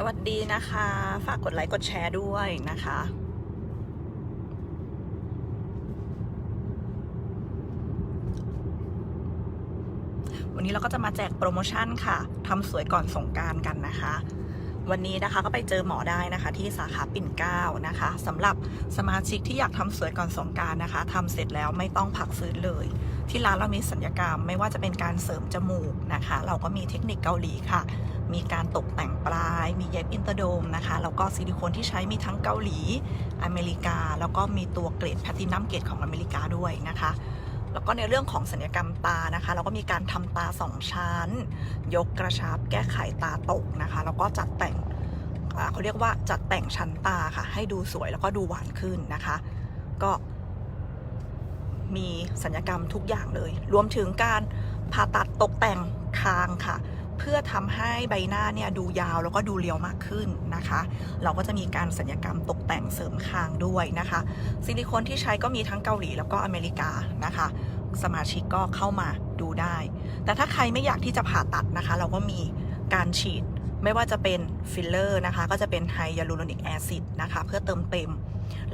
สวัสดีนะคะ ฝากกดไลค์กดแชร์ด้วยนะคะ วันนี้เราก็จะมาแจกโปรโมชั่นค่ะทำสวยก่อนสงการกันนะคะ วันนี้นะคะก็ไปเจอหมอได้นะคะที่สาขาปิ่นเกล้านะคะสำหรับสมาชิกที่อยากทำสวยก่อนสงการนะคะทำเสร็จแล้วไม่ต้องพักฟื้นเลย ที่ร้านเรามีสัญญกรรม ไม่ว่าจะเป็นการเสริมจมูกนะคะ เราก็มีเทคนิคเกาหลีค่ะ มีการตกแต่งปลาย มีเย็บอินเตอร์โดมนะคะ แล้วก็ซิลิโคนที่ใช้มีทั้งเกาหลี อเมริกา แล้วก็มีตัวเกรดแพตินัมเกรดของอเมริกาด้วยนะคะแล้วก็ในเรื่องของสัญญกรรมตานะคะ เราก็มีการทำตาสองชั้น ยกกระชับ แก้ไขตาตกนะคะ แล้วก็จัดแต่งเขาเรียกว่าจัดแต่งชั้นตาค่ะ ให้ดูสวยแล้วก็ดูหวานขึ้นนะคะ ก็ มีสัญญกรรมทุกอย่างเลย รวมถึงการผ่าตัดตกแต่งคางค่ะ เพื่อทำให้ใบหน้าเนี่ยดูยาวแล้วก็ดูเรียวมากขึ้นนะคะ เราก็จะมีการสัญญกรรมตกแต่งเสริมคางด้วยนะคะ ซิลิโคนที่ใช้ก็มีทั้งเกาหลีแล้วก็อเมริกานะคะ สมาชิกก็เข้ามาดูได้ แต่ถ้าใครไม่อยากที่จะผ่าตัดนะคะ เราก็มีการฉีดไม่ว่าจะเป็นฟิลเลอร์นะคะ ก็จะเป็นไฮยาลูโรนิกแอซิดนะคะ เพื่อเติมเต็ม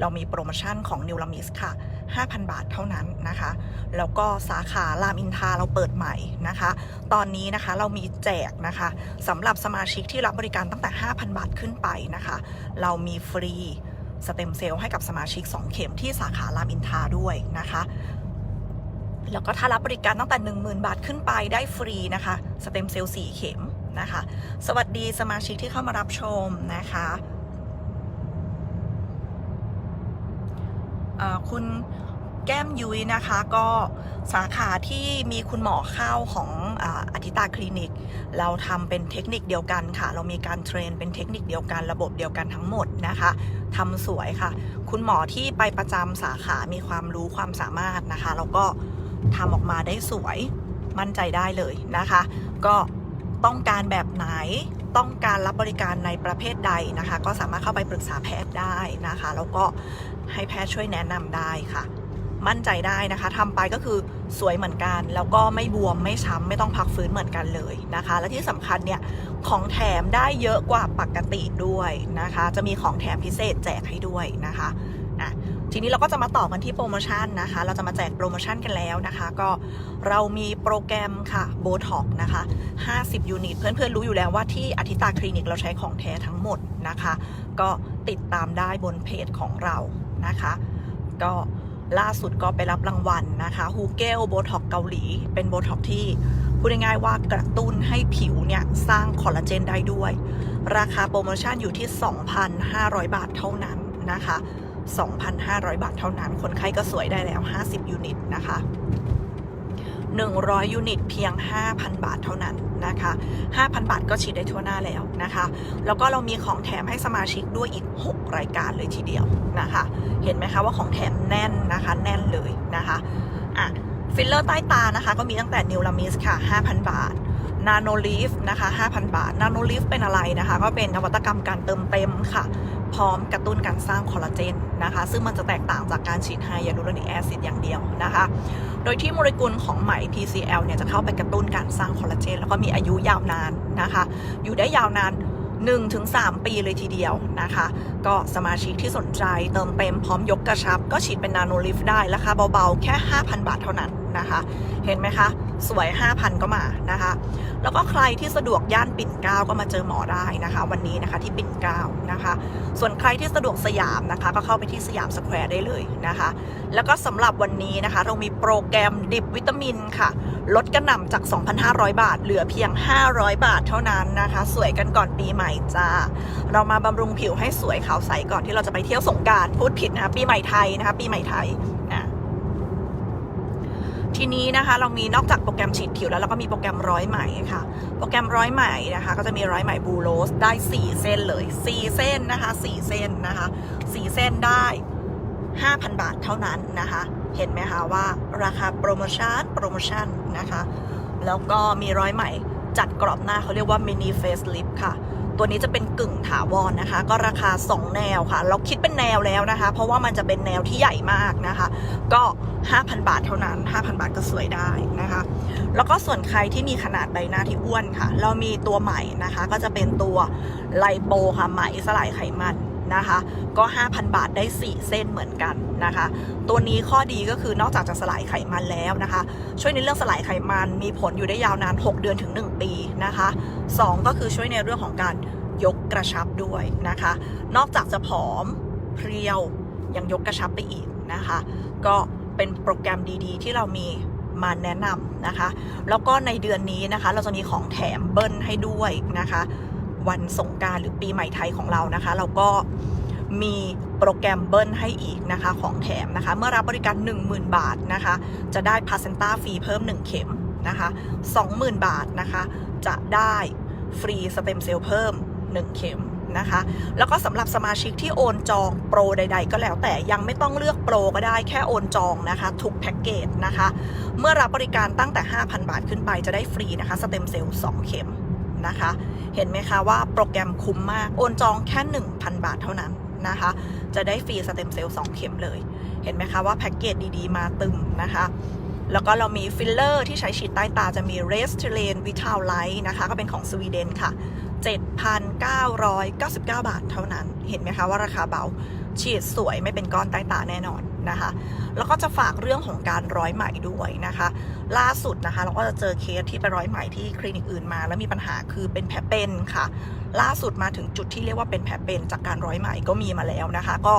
เรามีโปรโมชั่นของนิวลามิสค่ะ 5,000 บาทเท่านั้นนะคะ แล้วก็สาขารามอินทราเราเปิดใหม่นะคะ ตอนนี้นะคะเรามีแจกนะคะสำหรับสมาชิกที่รับบริการตั้งแต่ 5,000 บาทขึ้นไปนะคะ เรามีฟรีสเต็มเซลล์ให้กับสมาชิก 2 เข็มที่สาขารามอินทราด้วยนะคะแล้วก็ถ้ารับบริการตั้งแต่ 10,000 บาทขึ้นไปได้ฟรีนะคะ สเต็มเซลล์4เข็มนะคะ สวัสดีสมาชิกที่เข้ามารับชมนะคะเอ่อ คุณแก้มยุ้ยนะคะก็สาขาที่มีคุณหมอเข้าของออธิตาคลินิก เราทำเป็นเทคนิคเดียวกันค่ะ เรามีการเทรนเป็นเทคนิคเดียวกันระบบเดียวกันทั้งหมดนะคะทำสวยค่ะ คุณหมอที่ไปประจำสาขามีความรู้ความสามารถนะคะแล้วก็ทำออกมาได้สวยมั่นใจได้เลยนะคะ ก็ต้องการแบบไหน ต้องการรับบริการในประเภทใดนะคะ ก็สามารถเข้าไปปรึกษาแพทย์ได้นะคะ แล้วก็ให้แพทย์ช่วยแนะนำได้ค่ะ มั่นใจได้นะคะทำไปก็คือสวยเหมือนกัน แล้วก็ไม่บวมไม่ช้ำไม่ต้องพักฟื้นเหมือนกันเลยนะคะ และที่สำคัญเนี่ยของแถมได้เยอะกว่าปกติด้วยนะคะ จะมีของแถมพิเศษแจกให้ด้วยนะคะอะ ทีนี้เราก็จะมาต่อกันที่โปรโมชั่นนะคะ เราจะมาแจกโปรโมชั่นกันแล้วนะคะ ก็เรามีโปรแกรมค่ะโบท็อกนะคะ 50 ยูนิต เพื่อนๆรู้อยู่แล้วว่าที่อธิตาคลินิกเราใช้ของแท้ทั้งหมดนะคะ ก็ติดตามได้บนเพจของเรานะคะ ก็ล่าสุดก็ไปรับรางวัลนะคะฮูเกลโบท็อกเกาหลี เป็นโบท็อกที่พูดง่ายๆว่ากระตุ้นให้ผิวเนี่ย สร้างคอลลาเจนได้ด้วย ราคาโปรโมชั่นอยู่ที่ 2,500 บาทเท่านั้นนะคะ 2,500 บาทเท่านั้น คนไข้ก็สวยได้แล้ว 50 ยูนิตนะคะ 100 ยูนิตเพียง 5,000 บาทเท่านั้นนะคะ 5,000 บาทก็ฉีดได้ทั่วหน้าแล้วนะคะ แล้วก็เรามีของแถมให้สมาชิกด้วยอีก 6 รายการเลยทีเดียวนะคะ เห็นไหมคะว่าของแถมแน่นนะคะ แน่นเลยนะคะอะฟิลเลอร์ใต้ตานะคะ ก็มีตั้งแต่นิวลามิสค่ะ 5,000 บาทนาโนลีฟนะคะ 5,000 บาท นาโนลีฟเป็นอะไรนะคะ ก็เป็นนวัตกรรมการเติมเต็มค่ะ พร้อมกระตุ้นการสร้างคอลลาเจนนะคะ ซึ่งมันจะแตกต่างจากการฉีดไฮยาลูโรนิกแอซิดอย่างเดียวนะคะ โดยที่โมเลกุลของไหม PCL เนี่ยจะเข้าไปกระตุ้นการสร้างคอลลาเจนแล้วก็มีอายุยาวนานนะคะ อยู่ได้ยาวนาน 1-3 ปีเลยทีเดียวนะคะ ก็สมาชิกที่สนใจเติมเต็มพร้อมยกกระชับ ก็ฉีดเป็นนาโนลิฟได้ราคาเบาๆ แค่ 5,000 บาทเท่านั้นนะคะ เห็นไหมคะ สวย 5,000 ก็มานะคะ แล้วก็ใครที่สะดวกย่านปิ่นเกล้าก็มาเจอหมอได้นะคะ วันนี้นะคะที่ปิ่นเกล้านะคะ ส่วนใครที่สะดวกสยามนะคะ ก็เข้าไปที่สยามสแควร์ได้เลยนะคะ แล้วก็สำหรับวันนี้นะคะ เรามีโปรแกรมดิบวิตามินค่ะ ลดกระหน่ำจาก 2,500 บาท เหลือเพียง 500 บาทเท่านั้นนะคะ สวยกันก่อนปีใหม่จ้า เรามาบำรุงผิวให้สวยขาวใสก่อนที่เราจะไปเที่ยวสงการพูดผิดนะคะปีใหม่ไทยนะคะ ปีใหม่ไทย ทีนี้นะคะเรามีนอกจากโปรแกรมฉีดผิวแล้วเราก็มีโปรแกรมร้อยไหมค่ะ โปรแกรมร้อยไหมนะคะ ก็จะมีร้อยไหมบูโรสได้ 4 เส้นเลย 4 เส้นนะคะ 4 เส้นนะคะ 4 เส้นได้ 5,000 บาทเท่านั้นนะคะ เห็นไหมคะว่าราคาโปรโมชั่นโปรโมชั่นนะคะ แล้วก็มีร้อยไหมจัดกรอบหน้าเขาเรียกว่ามินิเฟสลิฟค่ะ ตัวนี้จะเป็นกึ่งถาวรนะคะ ก็ราคา 2 แนวค่ะ เราคิดเป็นแนวแล้วนะคะ เพราะว่ามันจะเป็นแนวที่ใหญ่มากนะคะ ก็ 5,000 บาทเท่านั้น 5,000 บาทก็สวยได้นะคะ แล้วก็ส่วนใครที่มีขนาดใบหน้าที่อ้วนค่ะ เรามีตัวใหม่นะคะ ก็จะเป็นตัวไลโปค่ะไหมสลายไขมัน นะคะ ก็ 5,000 บาทได้ 4 เส้นเหมือนกันนะคะ ตัวนี้ข้อดีก็คือนอกจากจะสลายไขมันแล้วนะคะ ช่วยในเรื่องสลายไขมันมีผลอยู่ได้ยาวนาน 6 เดือนถึง 1 ปีนะคะ 2 ก็คือช่วยในเรื่องของการยกกระชับด้วยนะคะ นอกจากจะผอมเพรียวยังยกกระชับไปอีกนะคะ ก็เป็นโปรแกรมดีๆ ที่เรามีมาแนะนำนะคะ แล้วก็ในเดือนนี้นะคะ เราจะมีของแถมเบิ้ลให้ด้วยนะคะ วันสงการหรือปีใหม่ไทยของเรานะคะ เราก็มีโปรแกรมเบิ้ลให้อีกนะคะของแถมนะคะ เมื่อรับบริการ 10,000 บาทนะคะ จะได้พาเซนต้าฟรีเพิ่ม 1 เข็มนะคะ20,000 บาทนะคะ จะได้ฟรีสเต็มเซลล์เพิ่ม 1 เข็มนะคะ แล้วก็สำหรับสมาชิกที่โอนจองโปรใด ๆ ก็แล้วแต่ยังไม่ต้องเลือกโปรก็ได้แค่โอนจองนะคะ ทุกแพ็กเกจนะคะ เมื่อรับบริการตั้งแต่ 5,000 บาทขึ้นไปจะได้ฟรีนะคะสเต็มเซลล์2เข็ม นะคะ เห็นไหมคะว่าโปรแกรมคุ้มมาก โอนจองแค่ 1,000 บาทเท่านั้นนะคะ จะได้ฟรีสเต็มเซลล์2เข็มเลย เห็นไหมคะว่าแพ็กเกจดีๆ มาตึมนะคะแล้วก็เรามีฟิลเลอร์ที่ใช้ฉีดใต้ตาจะมีเรสเทเลนวิทาลไลท์นะคะ ก็เป็นของสวีเดนค่ะ 7,999 บาทเท่านั้น เห็นไหมคะว่าราคาเบา ฉีดสวยไม่เป็นก้อนใต้ตาแน่นอนนะคะ แล้วก็จะฝากเรื่องของการร้อยไหมด้วยนะคะ ล่าสุดนะคะ เราก็จะเจอเคสที่ไปร้อยไหมที่คลินิกอื่นมา แล้วมีปัญหาคือเป็นแผลเป็นค่ะ ล่าสุดมาถึงจุดที่เรียกว่าเป็นแผลเป็นจากการร้อยไหมก็มีมาแล้วนะคะ ก็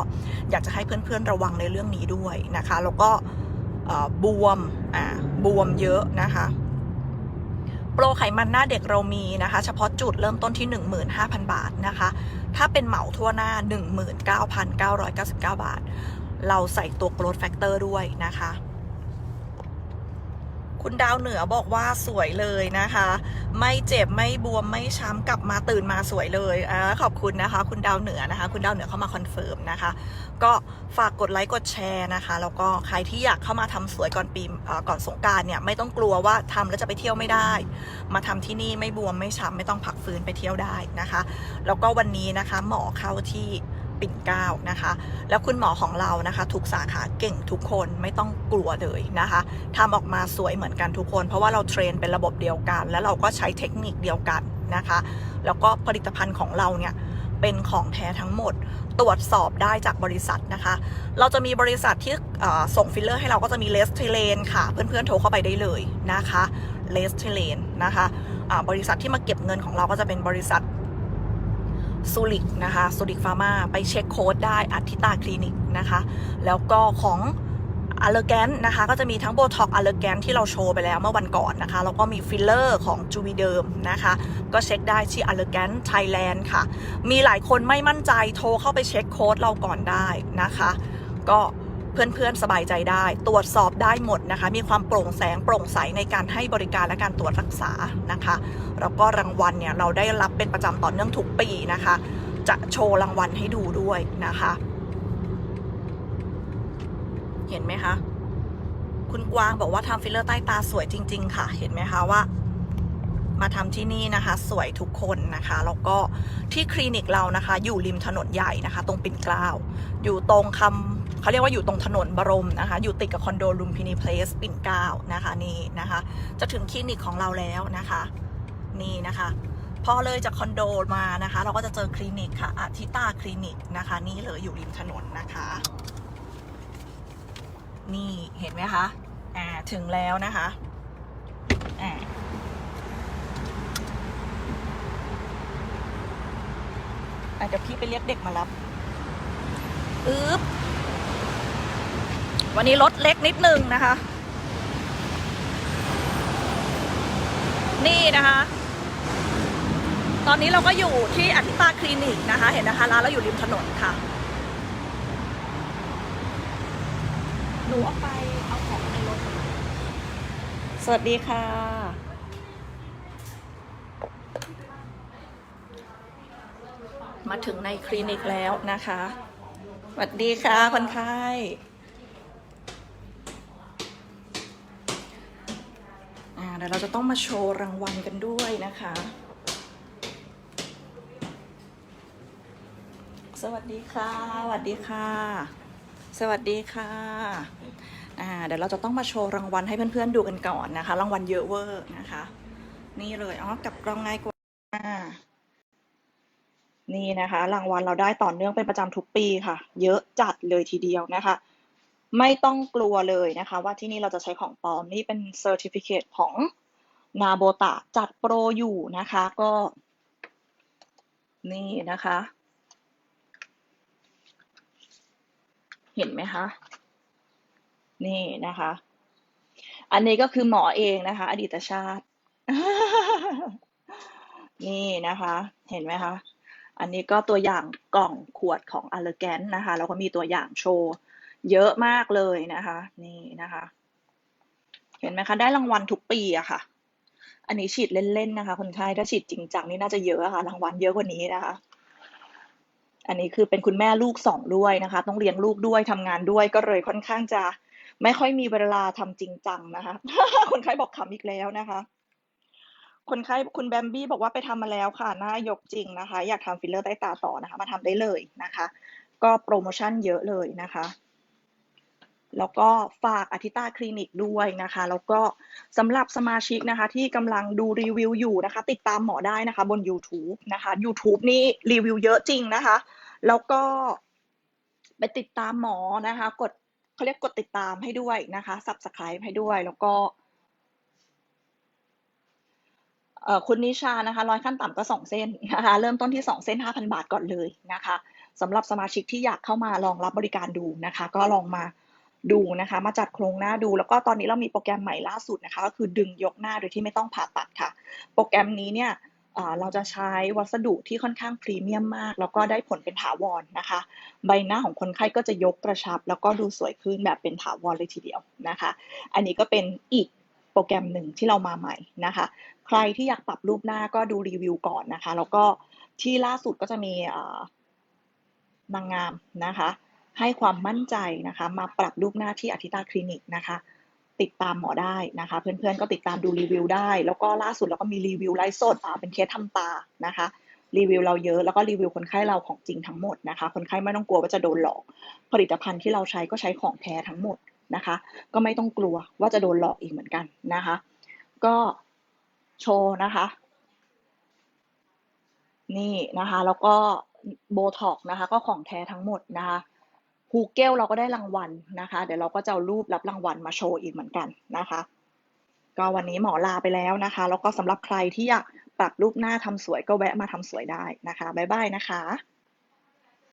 อยากจะให้เพื่อนๆระวังในเรื่องนี้ด้วยนะคะ แล้วก็บวมอ่าบวมเยอะนะคะโปรไขมันหน้าเด็กเรามีนะคะ เฉพาะจุดเริ่มต้นที่ 15,000 บาทนะคะ ถ้าเป็นเหมาทั่วหน้า 19,999 บาท เราใส่ตัว growth factor ด้วยนะคะ คุณดาวเหนือบอกว่าสวยเลยนะคะ ไม่เจ็บไม่บวมไม่ช้ำกลับมาตื่นมาสวยเลยอ่าขอบคุณนะคะ คุณดาวเหนือนะคะ คุณดาวเหนือเข้ามาคอนเฟิร์มนะคะ ก็ฝากกดไลค์กดแชร์นะคะ แล้วก็ใครที่อยากเข้ามาทำสวยก่อนปีเอ่อก่อนสงการเนี่ยไม่ต้องกลัวว่าทำแล้วจะไปเที่ยวไม่ได้ มาทำที่นี่ไม่บวมไม่ช้ำไม่ต้องพักฟื้นไปเที่ยวได้นะคะ แล้วก็วันนี้นะคะหมอเข้าที่ ปิ่นเกล้านะคะ แล้วคุณหมอของเรานะคะ ทุกสาขาเก่งทุกคนไม่ต้องกลัวเลยนะคะทำออกมาสวยเหมือนกันทุกคน เพราะว่าเราเทรนเป็นระบบเดียวกัน แล้วเราก็ใช้เทคนิคเดียวกันนะคะ แล้วก็ผลิตภัณฑ์ของเราเนี่ยเป็นของแท้ทั้งหมดตรวจสอบได้จากบริษัทนะคะ เราจะมีบริษัทที่ส่งฟิลเลอร์ให้เราก็จะมีเลสเทเลนค่ะ เพื่อนๆโทรเข้าไปได้เลยนะคะเลสเทเลนนะคะอ่าบริษัทที่มาเก็บเงินของเราก็จะเป็นบริษัท ซูริกนะคะซูริกฟาร์มาไปเช็คโค้ดได้อัติตาคลินิกนะคะ แล้วก็ของอ l เลอร์แกนนะคะ ก็จะมีทั้งโบท็อกอ l เลอร์แกนที่เราโชว์ไปแล้วเมื่อวันก่อนนะคะ แล้วก็มีฟิลเลอร์ของจูวีเดิมนะคะ ก็เช็คได้ที่อ l เลอร์แกนไทยแลนด์ค่ะ มีหลายคนไม่มั่นใจโทรเข้าไปเช็คโค้ดเราก่อนได้นะคะ ก็ เพื่อนๆ สบายใจได้ ตรวจสอบได้หมดนะคะ มีความโปร่งแสงโปร่งใสในการให้บริการและการตรวจรักษานะคะ แล้วก็รางวัลเนี่ยเราได้รับเป็นประจำต่อเนื่องทุกปีนะคะ จะโชว์รางวัลให้ดูด้วยนะคะ เห็นไหมคะ คุณกวางบอกว่าทำฟิลเลอร์ใต้ตาสวยจริง ๆ ค่ะ เห็นไหมคะว่ามาทำที่นี่นะคะ สวยทุกคนนะคะ แล้วก็ที่คลินิกเรานะคะ อยู่ริมถนนใหญ่นะคะ ตรงปิ่นเกล้า อยู่ตรงคำ เขาเรียกว่าอยู่ตรงถนนบรมนะคะ อยู่ติดกับคอนโดลุมพินีเพลสปิ่นเก้านะคะนี่นะคะ จะถึงคลินิกของเราแล้วนะคะ นี่นะคะพอเลยจากคอนโดมานะคะ เราก็จะเจอคลินิกค่ะอาทิตาคลินิกนะคะ นี่เลยอยู่ริมถนนนะคะ นี่เห็นไหมคะอ่าถึงแล้วนะคะอ่าอะเดี๋ยวพี่ไปเรียกเด็กมารับอึ๊บ วันนี้รถเล็กนิดนึงนะคะ นี่นะคะ ตอนนี้เราก็อยู่ที่อธิตาคลินิกนะคะ เห็นนะคะร้านเราอยู่ริมถนนค่ะ หนูเอาไปเอาของในรถ สวัสดีค่ะ มาถึงในคลินิกแล้วนะคะสวัสดีค่ะคนไข้อ่า เดี๋ยวเราจะต้องมาโชว์รางวัลกันด้วยนะคะ สวัสดีค่ะ สวัสดีค่ะ สวัสดีค่ะเดี๋ยวเราจะต้องมาโชว์รางวัลให้เพื่อนๆดูกันก่อนนะคะ รางวัลเยอะเวอร์นะคะ นี่เลยอ๋อกับกล้องง่ายกว่านี่นะคะ รางวัลเราได้ต่อเนื่องเป็นประจำทุกปีค่ะ เยอะจัดเลยทีเดียวนะคะ ไม่ต้องกลัวเลยนะคะว่าที่นี่เราจะใช้ของปลอมนี่เป็นเซอร์ติฟิเคตของนาโบตะจัดโปรอยู่นะคะก็ นี่นะคะ เห็นไหมคะนี่นะคะ อันนี้ก็คือหมอเองนะคะ อดีตชาติ นี่นะคะ เห็นไหมคะ อันนี้ก็ตัวอย่างกล่องขวดของอ l เลแกนนะคะ แล้วก็มีตัวอย่างโชว์ เยอะมากเลยนะคะ นี่นะคะ เห็นไหมคะ ได้รางวัลทุกปีอะค่ะ อันนี้ฉีดเล่นๆนะคะ คนไข้ถ้าฉีดจริงจังนี่น่าจะเยอะอะค่ะ รางวัลเยอะกว่านี้นะคะ อันนี้คือเป็นคุณแม่ลูกสองด้วยนะคะ ต้องเลี้ยงลูกด้วยทำงานด้วยก็เลยค่อนข้างจะไม่ค่อยมีเวลาทำจริงจังนะคะ คนไข้บอกขำอีกแล้วนะคะ คนไข้คุณแบมบี้บอกว่าไปทำมาแล้วค่ะหน้ายกจริงนะคะ อยากทำฟิลเลอร์ใต้ตาต่อนะคะ มาทำได้เลยนะคะ ก็โปรโมชั่นเยอะเลยนะคะ แล้วก็ฝากอาทิตาคลินิกด้วยนะคะ แล้วก็สำหรับสมาชิกนะคะ ที่กำลังดูรีวิวอยู่นะคะ ติดตามหมอได้นะคะ บน YouTube นะคะ YouTube นี่รีวิวเยอะจริงนะคะ แล้วก็ไปติดตามหมอนะคะ กดเขาเรียกกดติดตามให้ด้วยนะคะ Subscribe ให้ด้วยแล้วก็คุณนิชานะคะร้อยขั้นต่ำก็สองเส้นนะคะเริ่มต้นที่สองเส้นห้าพันบาทก่อนเลยนะคะสำหรับสมาชิกที่อยากเข้ามาลองรับบริการดูนะคะ ก็ลองมา ดูนะคะมาจัดโครงหน้าดู แล้วก็ตอนนี้เรามีโปรแกรมใหม่ล่าสุดนะคะก็คือดึงยกหน้าโดยที่ไม่ต้องผ่าตัดค่ะ โปรแกรมนี้เนี่ยเราจะใช้วัสดุที่ค่อนข้างพรีเมียมมาก แล้วก็ได้ผลเป็นถาวรนะคะ ใบหน้าของคนไข้ก็จะยกกระชับ แล้วก็ดูสวยขึ้นแบบเป็นถาวรเลยทีเดียวนะคะ อันนี้ก็เป็นอีกโปรแกรมหนึ่งที่เรามาใหม่นะคะ ใครที่อยากปรับรูปหน้าก็ดูรีวิวก่อนนะคะ แล้วก็ที่ล่าสุดก็จะมีนางงามนะคะ ให้ความมั่นใจนะคะมาปรับรูปหน้าที่อาทิตาคลินิกนะคะติดตามหมอได้นะคะ เพื่อนๆก็ติดตามดูรีวิวได้ แล้วก็ล่าสุดเราก็มีรีวิวไลฟ์สดเป็นเคสทำตานะคะรีวิวเราเยอะแล้วก็รีวิวคนไข้เราของจริงทั้งหมดนะคะ คนไข้ไม่ต้องกลัวว่าจะโดนหลอก ผลิตภัณฑ์ที่เราใช้ก็ใช้ของแท้ทั้งหมดนะคะ ก็ไม่ต้องกลัวว่าจะโดนหลอกอีกเหมือนกันนะคะ ก็โชว์นะคะ นี่นะคะ แล้วก็โบท็อกนะคะ ก็ของแท้ทั้งหมดนะคะ ฮูเกลเราก็ได้รางวัลนะคะ เดี๋ยวเราก็จะเอารูปรับรางวัลมาโชว์อีกเหมือนกันนะคะ ก็วันนี้หมอลาไปแล้วนะคะ แล้วก็สำหรับใครที่อยากปรับรูปหน้าทำสวยก็แวะมาทำสวยได้นะคะ บ๊ายบายนะคะ